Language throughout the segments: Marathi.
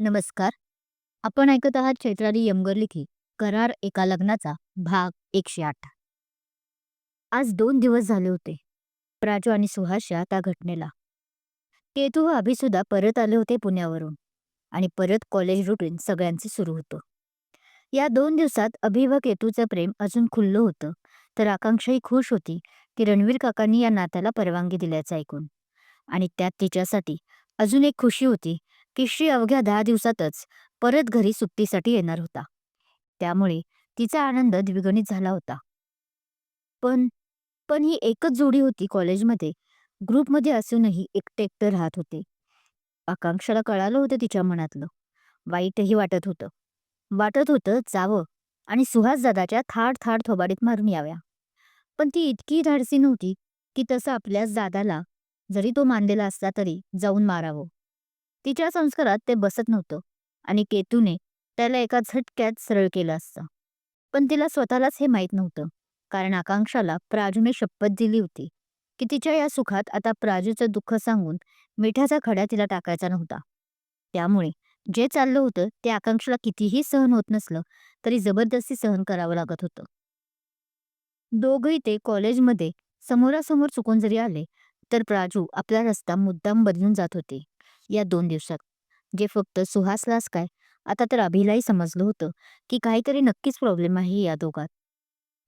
नमस्कार. आपण ऐकत आहात चैत्राली यमगर लिखी करार एका लग्नाचा भाग एकशे आठ. आज दोन दिवस झाले होते. प्राजू आणि सुहासच्या त्या घटनेला. केतू व अभिसुद्धा परत आले होते पुण्यावरून आणि परत कॉलेज रुटीन सगळ्यांचे सुरू होतं. या दोन दिवसात अभि व केतूचं प्रेम अजून खुल्लं होतं तर आकांक्षाही खुश होती की रणवीर काकांनी या नात्याला परवानगी दिल्याचं ऐकून. आणि त्यात तिच्यासाठी अजून एक खुशी होती की श्री अवघ्या दहा दिवसातच परत घरी सुट्टीसाठी येणार होता. त्यामुळे तिचा आनंद द्विगुणित झाला होता. पण पण ही एकच जोडी होती कॉलेजमध्ये. ग्रुपमध्ये असूनही एकटे एकटं राहत होते. आकांक्षाला कळालं होतं तिच्या मनातलं. वाईटही वाटत होतं. वाटत होतं जावं आणि सुहास दादाच्या थाड थाड थोबाडीत मारून याव्या. पण ती इतकी धाडसी नव्हती की तसं आपल्याच दादाला जरी तो मानलेला असला तरी जाऊन मारावं. तिच्या संस्कारात ते बसत नव्हतं आणि केतूने त्याला एका झटक्यात सरळ केलं असतं. पण तिला स्वतःलाच हे माहीत नव्हतं कारण आकांक्षाला प्राजूने शपथ दिली होती की तिच्या या सुखात आता प्राजूचं दुःख सांगून मिठाचा खड्या तिला टाकायचा नव्हता. त्यामुळे जे चाललं होतं ते आकांक्षाला कितीही सहन होत नसलं तरी जबरदस्ती सहन करावं लागत होतं. दोघही ते कॉलेजमध्ये समोरासमोर चुकून जरी आले तर प्राजू आपला रस्ता मुद्दाम बदलून जात होते. या दोन दिवसात. जे फक्त सुहासलाच काय आता तर अभिलाही समजलं होतं की काहीतरी नक्कीच प्रॉब्लेम आहे या दोघात.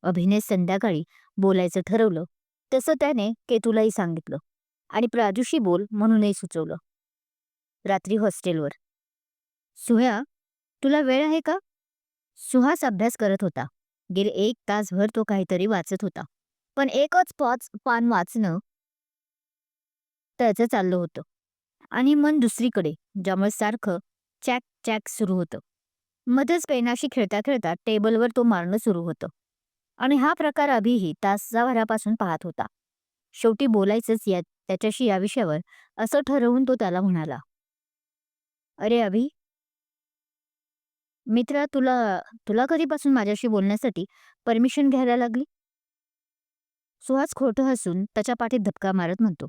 अभिने संध्याकाळी बोलायचं ठरवलं. तसं त्याने केतूलाही सांगितलं. आणि प्राजूशी बोल म्हणूनही सुचवलं. रात्री हॉस्टेलवर. सुह्या तुला वेळ आहे का? सुहास अभ्यास करत होता. गेले एक तासभर तो काहीतरी वाचत होता. पण एकच पाच पान वाचणं त्याचं चाललं होतं. आणि मन दुसरीकडे ज्यामुळे सारखं चॅक चॅक सुरू होतं. मध्येच पेनाशी खेळता खेळता टेबलवर तो मारणं सुरू होतं. आणि हा प्रकार अभिही तासाभरापासून पाहत होता. शेवटी बोलायचंच या त्याच्याशी या विषयावर असं ठरवून तो त्याला म्हणाला. अरे अभि मित्रा तुला तुला कधीपासून माझ्याशी बोलण्यासाठी परमिशन घ्यायला लागली? सुहास खोटं हसून त्याच्या पाठीत धपका मारत म्हणतो.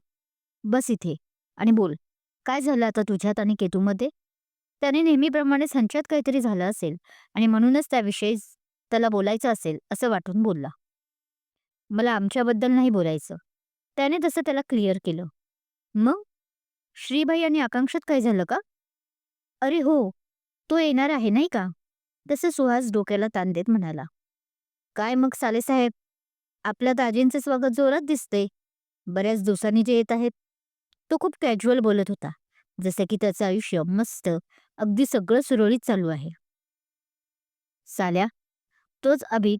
बस इथे आणि बोल. काय झालं आता तुझ्यात आणि केतूमध्ये? त्याने नेहमीप्रमाणे संचात काहीतरी झालं असेल आणि म्हणूनच त्याविषयी त्याला बोलायचं असेल असं वाटून बोलला. मला आमच्याबद्दल नाही बोलायचं. त्याने तसं त्याला क्लिअर केलं. मग? श्रीबाई आणि आकांक्षात काय झालं का? अरे हो तो येणार आहे नाही का? तसं सुहास डोक्याला ताण देत म्हणाला. काय मग सालेसाहेब? आपल्या दाजींचं स्वागत जोरात दिसते बऱ्याच दिवसांनी जे येत आहेत. तो खूप कॅज्युअल बोलत होता. जसं की त्याचं आयुष्य मस्त अगदी सगळं सुरळीत चालू आहे. साल्या तोच अभि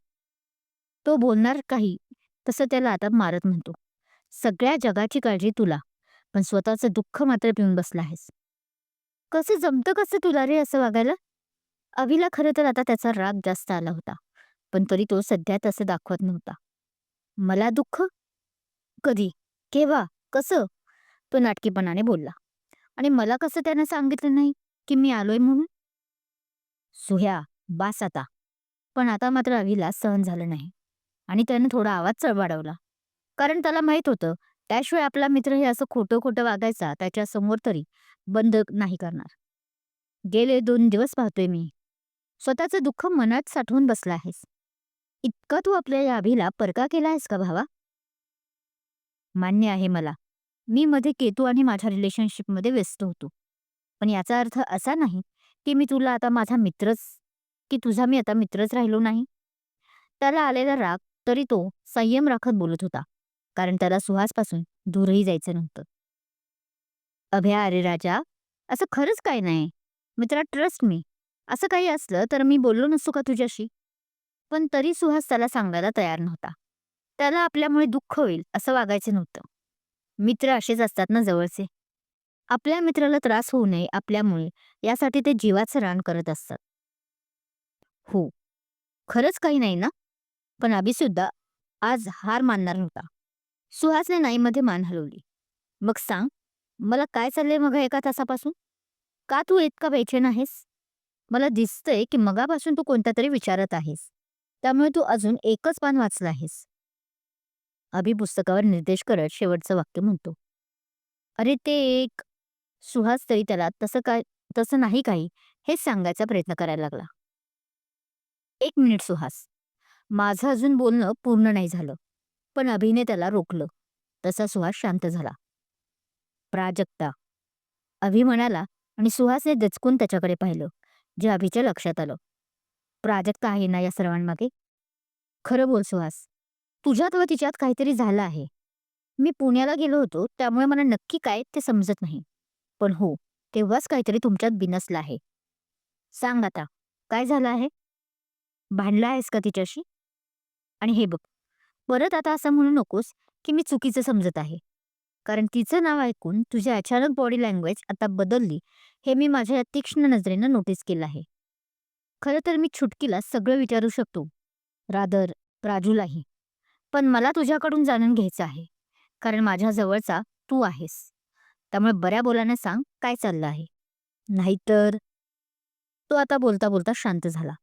तो बोलणार काही तसं त्याला आता मारत म्हणतो. सगळ्या जगाची काळजी तुला पण स्वतःचं दुःख मात्र पिऊन बसला आहेस. कसं जमतं कसं तुला रे असं वागायला? अभिला खरं तर आता त्याचा राग जास्त आला होता पण तरी तो सध्या तसं दाखवत नव्हता. मला दुःख? कधी? केव्हा? कसं? तो नाटकीपणाने बोलला. आणि मला कसं त्यानं सांगितलं नाही की मी आलोय म्हणून? सुह्या बास आता. पण आता मात्र अभिला सहन झालं नाही. आणि त्यानं थोडा आवाज चळवाडवला कारण त्याला माहीत होतं त्याशिवाय आपला मित्र हे असं खोटं खोटं वागायचा त्याच्यासमोर तरी बंद नाही करणार. गेले दोन दिवस पाहतोय मी. स्वतःचं दुःख मनात साठवून बसला आहेस. इतका तू आपल्या या अभिला परका केला आहेस का भावा? मान्य आहे मला. मी मध्ये केतू आणि माझ्या रिलेशनशिपमध्ये व्यस्त होतो. पण याचा अर्थ असा नाही की मी तुला आता माझा मित्रच की तुझा मी आता मित्रच राहिलो नाही. त्याला आलेला राग तरी तो संयम राखत बोलत होता कारण त्याला सुहासपासून दूरही जायचं नव्हतं. अभ्या अरे राजा असं खरंच काय नाही. मित्रा ट्रस्ट मी. असं काही असलं तर मी बोललो नसतो का तुझ्याशी? पण तरी सुहास त्याला सांगायला तयार नव्हता. त्याला आपल्यामुळे दुःख होईल असं वागायचं नव्हतं. मित्र असेच असतात ना जवळचे. आपल्या मित्राला त्रास होऊ नये आपल्यामुळे यासाठी ते जीवाचं रान करत असतात. हो खरंच काही नाही ना? पण अभि आज हार मानणार नव्हता सुहासने नाईमध्ये मान हलवली. मग सांग मला काय चाललंय मग एका तासापासून? का तू इतका बेचैन आहेस? मला दिसतंय की मगापासून तू कोणता तरी विचारत आहेस. त्यामुळे तू अजून एकच पान वाचलं आहेस. अभि पुस्तकावर निर्देश करत शेवटचं वाक्य म्हणतो. अरे ते एक सुहास तरी त्याला तसं काय तसं नाही काही हेच सांगायचा प्रयत्न करायला लागला. एक मिनिट सुहास माझं अजून बोलणं पूर्ण नाही झालं पण अभिने त्याला रोखलं तसा सुहास शांत झाला. प्राजक्ता अभि म्हणाला आणि सुहासने दचकून त्याच्याकडे पाहिलं जे अभिच्या लक्षात आलं. प्राजक्ता आहे ना या सर्वांमागे? खरं बोल सुहास तुझ्यात व तिच्यात काहीतरी झालं आहे. मी पुण्याला गेलो होतो त्यामुळे मला नक्की काय ते समजत नाही. पण हो तेव्हाच काहीतरी तुमच्यात बिनसलं आहे. सांग आता काय झालं आहे? भांडला आहेस का तिच्याशी? आणि हे बघ परत आता असं म्हणू नकोस की मी चुकीचं समजत आहे. कारण तिचं नाव ऐकून तुझी अचानक बॉडी लँग्वेज आता बदलली हे मी माझ्या या तीक्ष्ण नजरेनं नोटीस केलं आहे. खरं तर मी छुटकीला सगळं विचारू शकतो. रादर राजूलाही. पण मला तुझ्याकडून जाणून घ्यायचं आहे कारण माझ्या जवळचा तू आहेस. त्यामुळे बऱ्या बोलाने सांग काय चाललं आहे. नाहीतर तो आता बोलता बोलता शांत झाला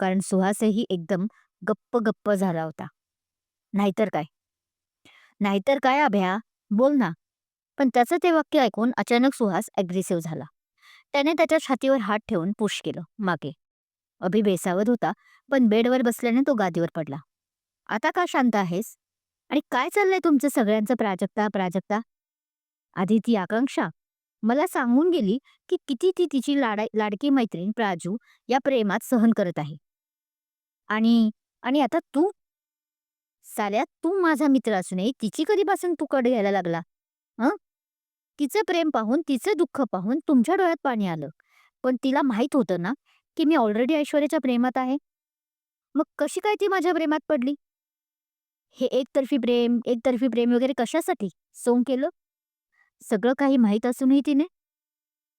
कारण सुहासही एकदम गप्प गप्प झाला होता. नाहीतर काय? नाहीतर काय अभ्या? बोल ना. पण त्याचं ते वाक्य ऐकून अचानक सुहास ॲग्रेसिव्ह झाला. त्याने त्याच्या छातीवर हात ठेवून पुश केलं मागे. अभि बेसावत होता पण बेडवर बसल्याने तो गादीवर पडला. आता का शांत आहेस? आणि काय चाललंय तुमचं सगळ्यांचं प्राजक्ता प्राजक्ता? आधी ती आकांक्षा. मला सांगून गेली की किती ती तिची लाडा लाडकी मैत्रीण प्राजू या प्रेमात सहन करत आहे. आणि आणि आता तू? साल्या तू माझा मित्र असूनही तिची कधीपासून तू कड घ्यायला लागला? हं? तिचं प्रेम पाहून तिचं दुःख पाहून तुमच्या डोळ्यात पाणी आलं. पण तिला माहीत होतं ना की मी ऑलरेडी ऐश्वर्याच्या प्रेमात आहे. मग कशी काय ती माझ्या प्रेमात पडली? हे एकतर्फी प्रेम एकतर्फी प्रेम वगैरे कशासाठी? सोंग केलं? सगळं काही माहीत असूनही तिने?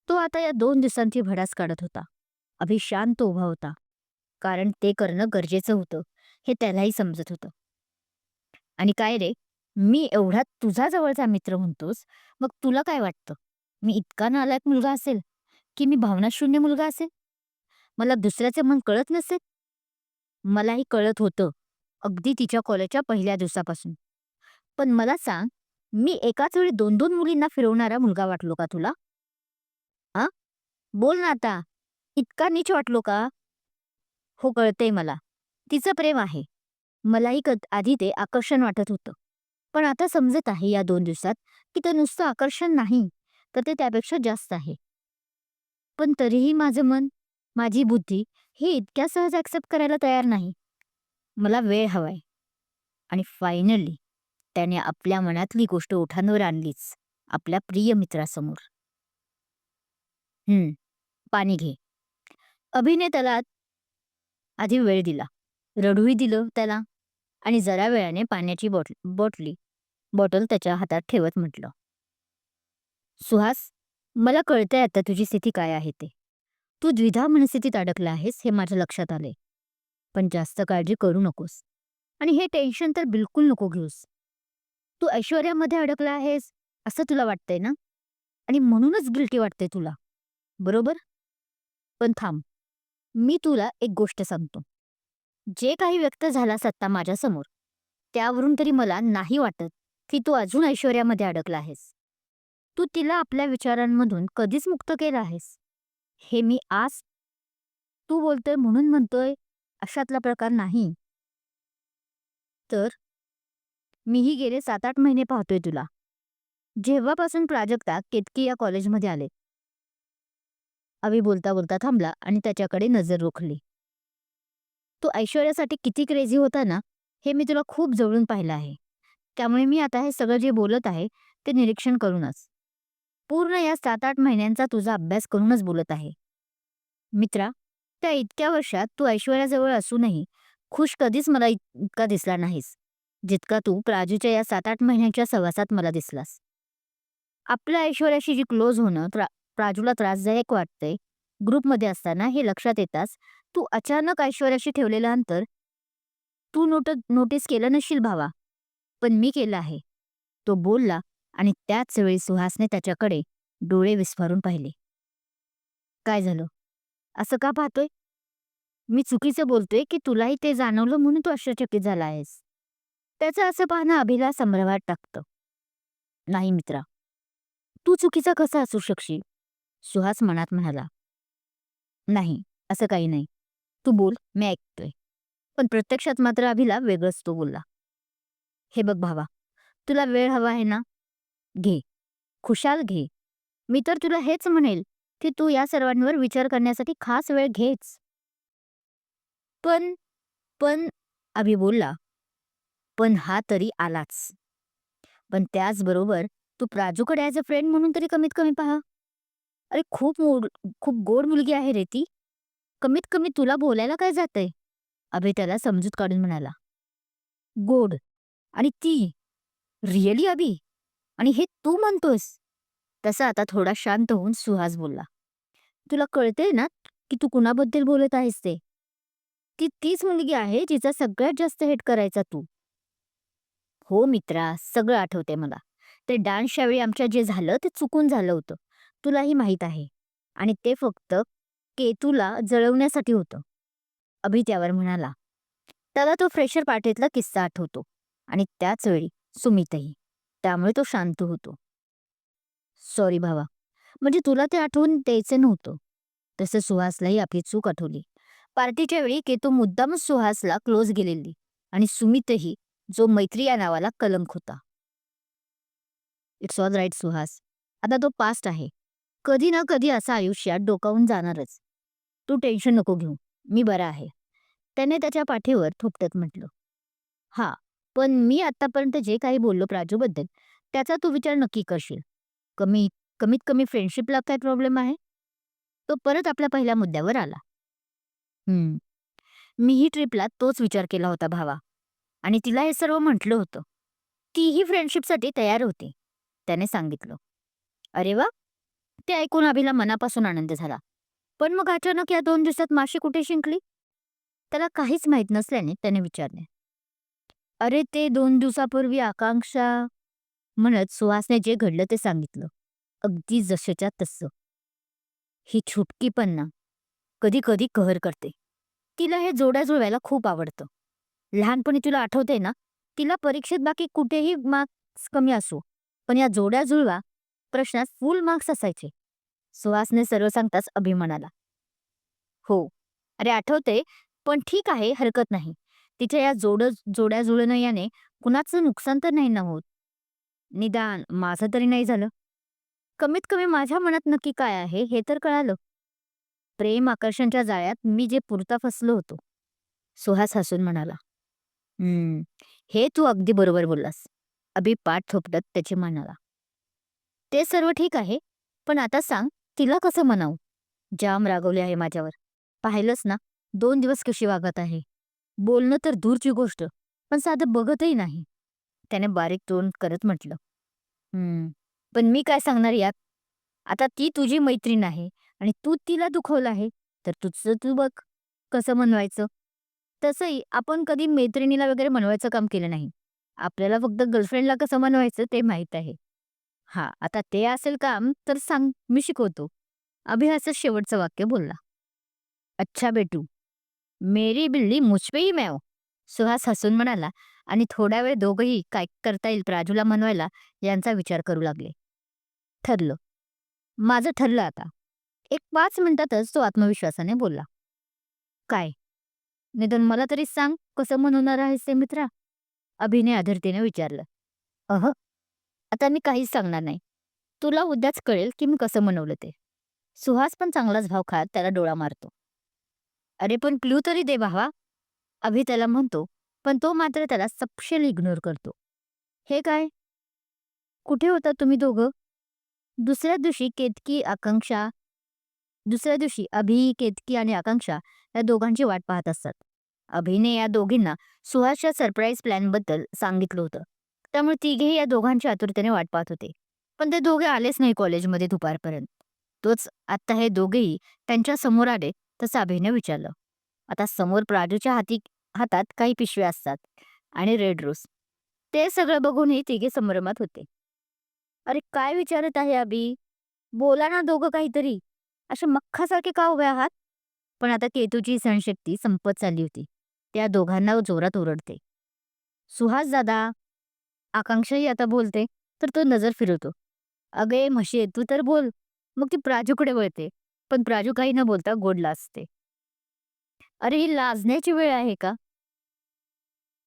तो आता या दोन दिवसांची भडास काढत होता. अभि शांत उभा होता. कारण ते करणं गरजेचं होतं हे त्यालाही समजत होतं. आणि काय रे मी एवढा तुझा जवळचा मित्र म्हणतोस मग तुला काय वाटतं? मी इतका नालायक मुलगा असेल? की मी भावनाशून्य मुलगा असेल? मला दुसऱ्याचे मन कळत नसेल? मलाही कळत होतं अगदी तिच्या कॉलेजच्या पहिल्या दिवसापासून. पण मला सांग मी एकाच वेळी दोन दोन मुलींना फिरवणारा मुलगा वाटलो का तुला? आ? बोल ना आता. इतका नीच वाटलो का? हो कळते मला. तिचं प्रेम आहे. मलाही कद आधी ते आकर्षण वाटत होतं. पण आता समजत आहे या दोन दिवसात की ते नुसतं आकर्षण नाही तर ते त्यापेक्षा जास्त आहे. पण तरीही माझं मन माझी बुद्धी हे इतक्या सहज ॲक्सेप्ट करायला तयार नाही. मला वेळ हवाय. आणि फायनली त्याने आपल्या मनातली गोष्ट ओठांवर आणलीच आपल्या प्रिय मित्रासमोर. हम्म पाणी घे. अभिने त्याला आधी वेळ दिला. रडूही दिलं त्याला आणि जरा वेळाने पाण्याची बॉटल बॉटली बॉटल त्याच्या हातात ठेवत म्हटलं. सुहास मला कळतंय आता तुझी स्थिती काय आहे ते. तू द्विधा मनस्थितीत अडकला आहेस हे माझ्या लक्षात आले पण जास्त काळजी करू नकोस. आणि हे टेन्शन तर बिलकुल नको घेऊस. तू ऐश्वर्यामध्ये अडकला आहेस असं तुला वाटतंय ना? आणि म्हणूनच गिल्टी वाटते तुला. बरोबर? पण थांब. मी तुला एक गोष्ट सांगतो. जे काही व्यक्त झाला सत्ता माझ्यासमोर त्यावरून तरी मला नाही वाटत की तू अजून ऐश्वर्यामध्ये अडकला आहेस. तू तिला आपल्या विचारांमधून कधीच मुक्त केलं आहेस. हे मी आज तू बोलतोय म्हणून म्हणतोय अशातला प्रकार नाही. तर? मीही गेले सात आठ महिने पाहतोय तुला. जेव्हापासून प्राजक्ता केतकी या कॉलेजमध्ये आले. अभि बोलता बोलता थांबला आणि त्याच्याकडे नजर रोखली. तो ऐश्वर्यासाठी किती क्रेझी होता ना हे मी तुला खूप जवळून पाहिलं आहे. त्यामुळे मी आता हे सगळं जे बोलत आहे ते निरीक्षण करूनच. पूर्ण या सात आठ महिन्यांचा तुझा अभ्यास करूनच बोलत आहे. मित्रा त्या इतक्या वर्षात तू ऐश्वर्याजवळ असूनही खुश कधीच मला इतका दिसला नाहीस जितका तू प्राजूच्या या सात आठ महिन्यांच्या सहवासात मला दिसलास. आपल्या ऐश्वर्याशी जी क्लोज होणं त्रा प्राजूला त्रासदायक वाटतंय ग्रुपमध्ये असताना हे लक्षात येताच तू अचानक ऐश्वर्याशी ठेवलेलं अंतर तू नोट नोटीस केलं नशील भावा पण मी केलं आहे. तो बोलला आणि त्याच वेळी सुहासने त्याच्याकडे डोळे विस्फारून पाहिले. काय झालं? असं का पाहतोय? मी चुकीचं बोलतोय की तुलाही ते जाणवलं म्हणून तू आश्चर्यचकित झाला आहेस. त्याचं असं पाहणं अभिला संभ्रमात टाकतं. नाही मित्रा. तू चुकीचा कसा असू शकशील? सुहास मनात म्हणाला. नाही असं काही नाही. तू बोल मी ऐकतोय. पण प्रत्यक्षात मात्र अभिला वेगळंच तो बोलला. हे बघ भावा तुला वेळ हवा आहे ना? घे. खुशाल घे. मी तर तुला हेच म्हणेल. की तू या सर्वांवर विचार करण्यासाठी खास वेळ घेच. पण पण अभि बोलला पण हा तरी आलाच. पण त्याचबरोबर तू प्राजूकडे ॲज अ फ्रेंड म्हणून तरी कमीत कमी पहा. अरे खूप मोड खूप गोड मुलगी आहे रे ती. कमीत कमी तुला बोलायला काय जातंय? अभि त्याला समजूत काढून म्हणाला. गोड. आणि ती. रिअली अभि. आणि हे तू म्हणतोस तसा आता थोडा शांत होऊन सुहास बोलला तुला कळते ना की तू कुणाबद्दल बोलत आहेस ते? ती तीच मुलगी आहे जिचा सगळ्यात जास्त हेट करायचा तू. हो मित्रा सगळं आठवते मला. ते डान्सच्या वेळी आमच्या जे झालं ते चुकून झालं होतं. तुलाही माहीत आहे. आणि ते फक्त केतूला जळवण्यासाठी होतं. अभि त्यावर म्हणाला त्याला तो फ्रेशर पार्टीतला किस्सा आठवतो आणि त्याच वेळी सुमितही. त्यामुळे तो शांत होतो. सॉरी भावा. म्हणजे तुला ते आठवून द्यायचं नव्हतं. तसं सुहासलाही आपली चूक आठवली. पार्टीच्या वेळी केतू मुद्दामच सुहासला क्लोज गेलेली आणि सुमितही जो मैत्री या नावाला कलंक होता. It's all right Suhas. आता तो पास्ट आहे. कधी ना कधी असं आयुष्यात डोकावून जाणारच. तू टेन्शन नको घेऊ. मी बरा आहे. त्याने त्याच्या पाठीवर थोपटत म्हटलं. हा पण मी आतापर्यंत जे काही बोललो प्राजूबद्दल त्याचा तू विचार नक्की करशील. कमी कमीत कमी फ्रेंडशिपला काय प्रॉब्लेम आहे? तो परत आपल्या पहिल्या मुद्द्यावर आला. हम्म. मीही ट्रिपला तोच विचार केला होता भावा. आणि तिला हे सर्व म्हटलं होतं. तीही फ्रेंडशिपसाठी तयार होती त्याने सांगितलं. अरे वा! ते ऐकून अभिला मनापासून आनंद झाला. पण मग अचानक या दोन दिवसात माशी कुठे शिंकली? त्याला काहीच माहीत नसल्याने त्याने विचारले. अरे ते दोन दिवसापूर्वी आकांक्षा म्हणत सुहासने जे घडलं ते सांगितलं. अगदी जसच्या तसं. ही छुटकी पण ना कधी कधी कहर करते. तिला हे जोड्या जुळवायला खूप आवडतं. लहानपणी तुला आठवते ना तिला परीक्षेत बाकी कुठेही मार्क्स कमी असो पण या जोड्या जुळवा प्रश्नात फुल मार्क्स असायचे. सुहासने सर्व सांगताच अभिमानाला. हो अरे आठवते पण ठीक आहे हरकत नाही. तिच्या या जोड जोड्या जुळणं याने कुणाचं नुकसान तर नाही ना होत. निदान माझं तरी नाही झालं. कमीत कमी माझ्या मनात नक्की काय आहे हे तर कळालं. प्रेम आकर्षणच्या जाळ्यात मी जे पुरता फसलो होतो सुहास हसून म्हणाला हम्म हे तू अगदी बरोबर बोललास. अभि पाठ थोपटत त्याची म्हणाला ते सर्व ठीक आहे पण आता सांग तिला कसं म्हणावं जाम रागवले आहे माझ्यावर. पाहिलंच ना दोन दिवस कशी वागत आहे. बोलणं तर दूरची गोष्ट पण साधं बघतही नाही. त्याने बारीक तोंड करत म्हटलं. हम्म. पण मी काय सांगणार यात आता ती तुझी मैत्रीण आहे आणि तू तिला दुखवलं आहे तर तुझं तू बघ कसं म्हणवायचं. तसंही आपण कधी मैत्रिणीला वगैरे मनवायचं काम केलं नाही. आपल्याला फक्त गर्लफ्रेंडला कसं मनवायचं ते माहीत आहे. हा आता ते असेल काम तर सांग मी शिकवतो. अभि असं शेवटचं वाक्य बोलला. अच्छा बेटू मेरी बिल्ली मुझपे मॅव सुहास हसून म्हणाला आणि थोड्या वेळ दोघंही काय करता येईल प्राजूला मनवायला यांचा विचार करू लागले. ठरलं. माझं ठरलं आता. एक पाच मिनिटातच तो आत्मविश्वासाने बोलला. काय? निधन मला तरी सांग कसं म्हणणार आहेस ते मित्रा. अभिने अधर्तीने विचारलं. अह आता मी काहीच सांगणार नाही. तुला उद्याच कळेल की मी कसं म्हणवलं ते. सुहास पण चांगलाच भाव खात त्याला डोळा मारतो. अरे पण क्लू तरी दे भावा. अभि त्याला म्हणतो पण तो मात्र त्याला सपशेल इग्नोर करतो. हे काय? कुठे होता तुम्ही दोघं? दुसऱ्या दिवशी केतकी आकांक्षा दुसऱ्या दिवशी अभि केतकी आणि आकांक्षा या दोघांची वाट पाहत असतात. अभिने या दोघींना सुहासच्या सरप्राईज प्लॅनबद्दल सांगितलं होतं. त्यामुळे तिघेही या दोघांच्या आतुरतेने वाट पाहत होते. पण ते दोघे आलेच नाही कॉलेजमध्ये दुपारपर्यंत. तोच आत्ता हे दोघेही त्यांच्यासमोर आले तसं अभिने विचारलं. आता समोर प्राजूच्या हाती हातात काही पिशव्या असतात आणि रेड रोज. ते सगळं बघूनही तिघे संभ्रमात होते. अरे काय विचारत आहे अभि? बोला ना दोघं काहीतरी. असे मख्खासारखे का उभे आहात? पण आता केतूची सहनशक्ती संपत चालली होती. त्या दोघांना जोरात ओरडते. सुहास दादा आकांक्षाही आता बोलते तर तो नजर फिरवतो. अगे म्हशी तू तर बोल. मग ती प्राजूकडे वळते. पण प्राजू काही न बोलता गोडला असते. अरे ही लाजण्याची वेळ आहे का?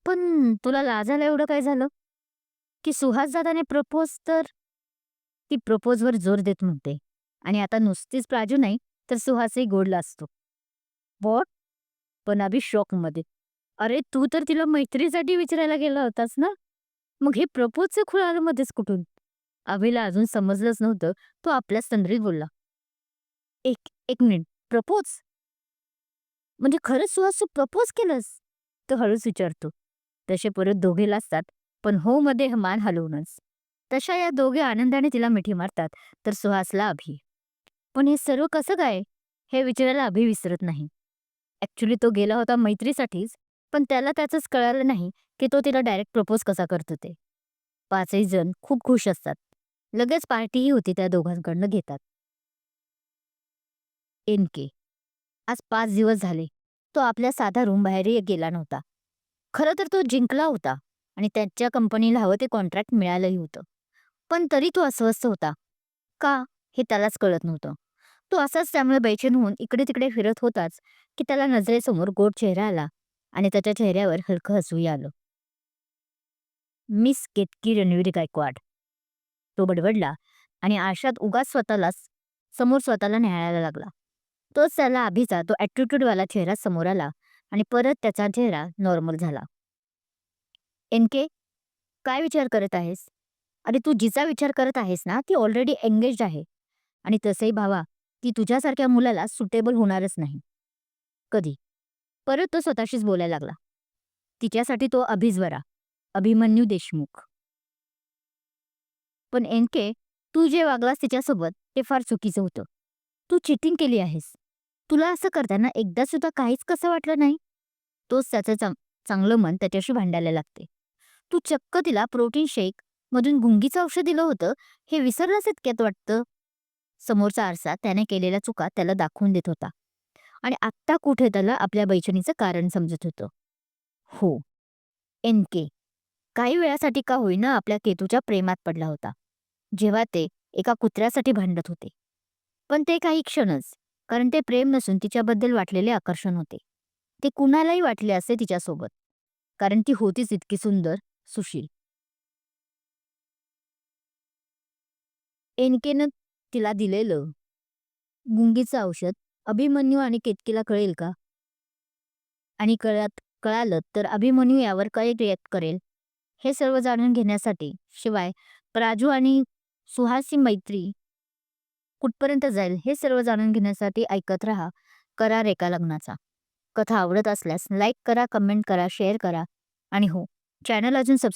पण तुला लाजायला एवढं काय झालं? की सुहास दादाने प्रपोज तर ती प्रपोजवर जोर देत म्हणते आणि आता नुसतीच प्राजू नाही तर सुहासही गोड लाजतो बॉट? पण अभि शॉकमध्ये. अरे तू तर तिला मैत्रीसाठी विचारायला गेला होतास ना? मग हे प्रपोजचं खुळ मध्येच कुठून? अभिला अजून समजलंच नव्हतं तो आपल्याच तंद्रीत बोलला. एक एक मिनिट. प्रपोज? म्हणजे खरंच सुहास तू प्रपोज केलंस? तो हळूच विचारतो. तसे परत दोघे लाजतात पण हो मध्ये मान हलवूनच. तशा या दोघे आनंदाने तिला मिठी मारतात तर सुहासला अभि. पण हे सर्व कसं काय? हे विचारायला अभि विसरत नाही. ऍक्च्युली तो गेला होता मैत्रीसाठीच पण त्याला त्याचंच कळालं नाही की तो तिला डायरेक्ट प्रपोज कसा करतो ते पाचही जण खूप खुश असतात. लगेच पार्टीही होती त्या दोघांकडनं घेतात. एन के आज पाच दिवस झाले. तो आपल्या साधा रूम बाहेरही गेला नव्हता. खरं तर तो जिंकला होता आणि त्याच्या कंपनीला हवं ते कॉन्ट्रॅक्ट मिळालंही होतं. पण तरी तो अस्वस्थ होता. का? हे त्यालाच कळत नव्हतं. तो असाच त्यामुळे बैचेन होऊन इकडे तिकडे फिरत होताच की त्याला नजरेसमोर गोड चेहरा आला आणि त्याच्या चेहऱ्यावर हलकं हसूही आलं. मिस केतकी रणवीर गायकवाड. तो बडबडला आणि आशात उगाच स्वतःलाच समोर स्वतःला न्यायला लागला. तोच त्याला अभिचा तो ॲटिट्यूडवाला चेहरा समोर आला आणि परत त्याचा चेहरा नॉर्मल झाला. एनके काय विचार करत आहेस? अरे तू जिचा विचार करत आहेस ना ती ऑलरेडी एंगेज आहे. आणि तसंही भावा ती तुझ्यासारख्या मुलाला सुटेबल होणारच नाही. कधी? परत तो स्वतःशीच बोलायला लागला. तिच्यासाठी तो अभिजवरा अभिमन्यू देशमुख. पण एनके तू जे वागलास तिच्यासोबत ते फार चुकीचं होतं. तू चिटिंग केली आहेस. तुला असं करताना एकदा सुद्धा काहीच कसं वाटलं नाही? तोच त्याचं चांग चांगलं मन त्याच्याशी भांडायला लागते. तू चक्क तिला प्रोटीन शेक मधून गुंगीचं औषध दिलं होतं हे विसरलंच इतक्यात वाटतं? समोरचा आरसा त्याने केलेल्या चुका त्याला दाखवून देत होता. आणि आत्ता कुठे त्याला आपल्या बैचणीचं कारण समजत होतं? हो. N K. काही वेळासाठी का होईना आपल्या केतूच्या प्रेमात पडला होता. जेव्हा ते एका कुत्र्यासाठी भांडत होते. पण ते काही क्षणच. कारण ते प्रेम नसून तिच्याबद्दल वाटलेले आकर्षण होते. ते कुणालाही वाटले असे तिच्यासोबत. कारण ती होतीच इतकी सुंदर सुशील. एनकेनं तिला दिलेलं गुंगीचं औषध अभिमन्यू आणि केतकीला कळेल का? आणि कळत कळालं तर अभिमन्यू यावर काय रिॲक्ट करेल हे सर्व जाणून घेण्यासाठी शिवाय प्राजू आणि सुहासी मैत्री कुठपर्यंत जाईल हे सर्व जाणून घेण्यासाठी ऐकत रहा. करा रेका लग्नाचा. कथा आवडत असल्यास लाईक करा कमेंट करा शेअर करा. आणि हो चॅनल अजून सबस्क्राईब